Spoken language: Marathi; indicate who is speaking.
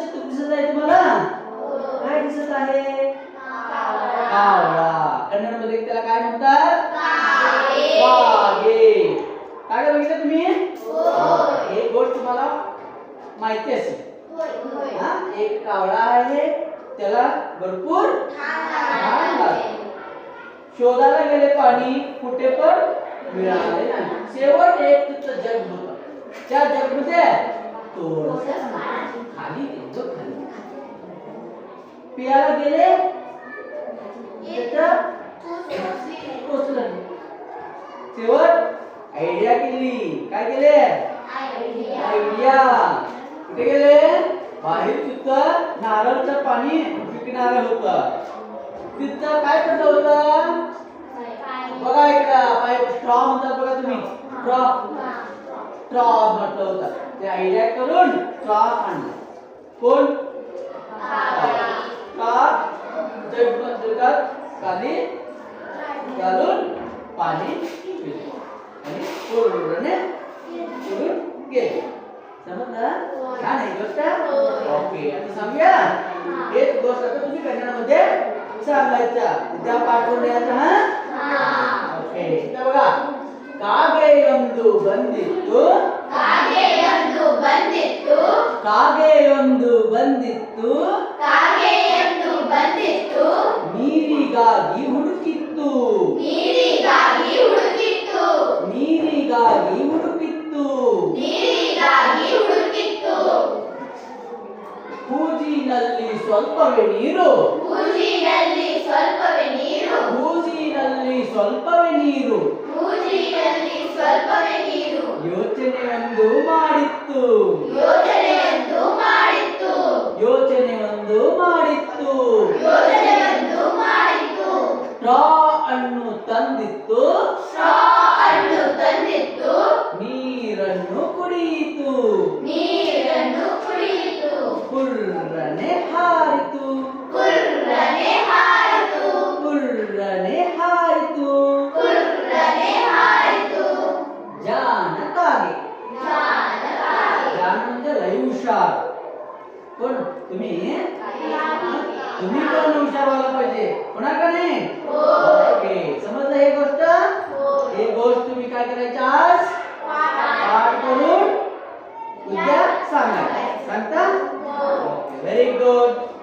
Speaker 1: चित्र दिसत आहे तुम्हाला?
Speaker 2: काय
Speaker 1: दिसत आहे? कावळा. कन्नडमध्ये त्याला काय म्हणतात?
Speaker 2: वाघे.
Speaker 1: काय बघितलं तुम्ही? एक गोष्ट तुम्हाला माहिती असेल. हा? एक कावळा आहे त्याला भरपूर शोधायला गेले पाणी कुठे पण मिळाले नाही. शेवट एक तुझं जग होत. त्या जगमध्ये थोडंसं खाली जो खाली. पियाला गेले?
Speaker 2: त्याचं
Speaker 1: शेवट आयडिया केली. काय केले?
Speaker 2: आयडिया
Speaker 1: कुठे गेले? बाहेर तिथं नारळचं पाणी विकणार होत. तिथं काय करत होत बघा इकडं पाईप स्ट्रॉ म्हणतात बघा तुम्ही स्ट्रॉ स्ट्रॉ म्हटलं होतं ते आयडिया करून स्ट्रॉ आणलं. कोण? का जगात खाली घालून पाणी पिले. आणि पूर्णपणे सोडून गेले. समजलं? छान आहे गोष्ट. ओके आता सांगूया. हेच गोष्ट आता तुम्ही कन्नडमध्ये सांगायचा त्या पाठवून द्यायचा हा? ओके. बघा ಒಂದು ಬಂದಿತ್ತು?
Speaker 2: ಕಾಗೆಯೊಂದು ಬಂದಿತ್ತು.
Speaker 1: ಕಾಗೆಯೊಂದು ಬಂದಿತ್ತು?
Speaker 2: ಕಾಗೆಯೊಂದು ಬಂದಿತ್ತು.
Speaker 1: ನೀರಿಗಾಗಿ ಹುಡುಕಿತ್ತು.
Speaker 2: ನೀರಿಗಾಗಿ ಹುಡುಕಿತ್ತು.
Speaker 1: ನೀರಿಗಾಗಿ ಹುಡುಕಿತ್ತು.
Speaker 2: ನೀರಿಗಾಗಿ ಹುಡುಕಿತ್ತು.
Speaker 1: ಕೂಜಿನಲ್ಲಿ ಸ್ವಲ್ಪವೇ ನೀರು?
Speaker 2: ಕೂಜಿನಲ್ಲಿ ಸ್ವಲ್ಪವೇ ನೀರು.
Speaker 1: ಕೂಜಿನಲ್ಲಿ ಸ್ವಲ್ಪವೇ ನೀರು?
Speaker 2: ಕೂಜಿನಲ್ಲಿ ಸ್ವಲ್ಪವೇ
Speaker 1: ಯೋಚನೆಯೊಂದು ಮಾಡಿತ್ತು.
Speaker 2: ಯೋಚನೆಯೊಂದು ಮಾಡಿತ್ತು.
Speaker 1: ಯೋಚನೆಯೊಂದು ಮಾಡಿತ್ತು.
Speaker 2: ಯೋಚನೆಯೊಂದು ಮಾಡಿತ್ತು.
Speaker 1: ಸ್ಟ್ರಾ ಅನ್ನು ತಂದಿತ್ತು.
Speaker 2: ಸ್ಟ್ರಾ
Speaker 1: तुम्ही?
Speaker 2: तुम्ही पण
Speaker 1: हुशार पाहिजे. होणार का नाही?
Speaker 2: ओके.
Speaker 1: समजलं हे गोष्ट?
Speaker 2: हे
Speaker 1: गोष्ट तुम्ही काय करायचं आज?
Speaker 2: पाठ
Speaker 1: करून उद्या सांगा सांगता? ओके. Very good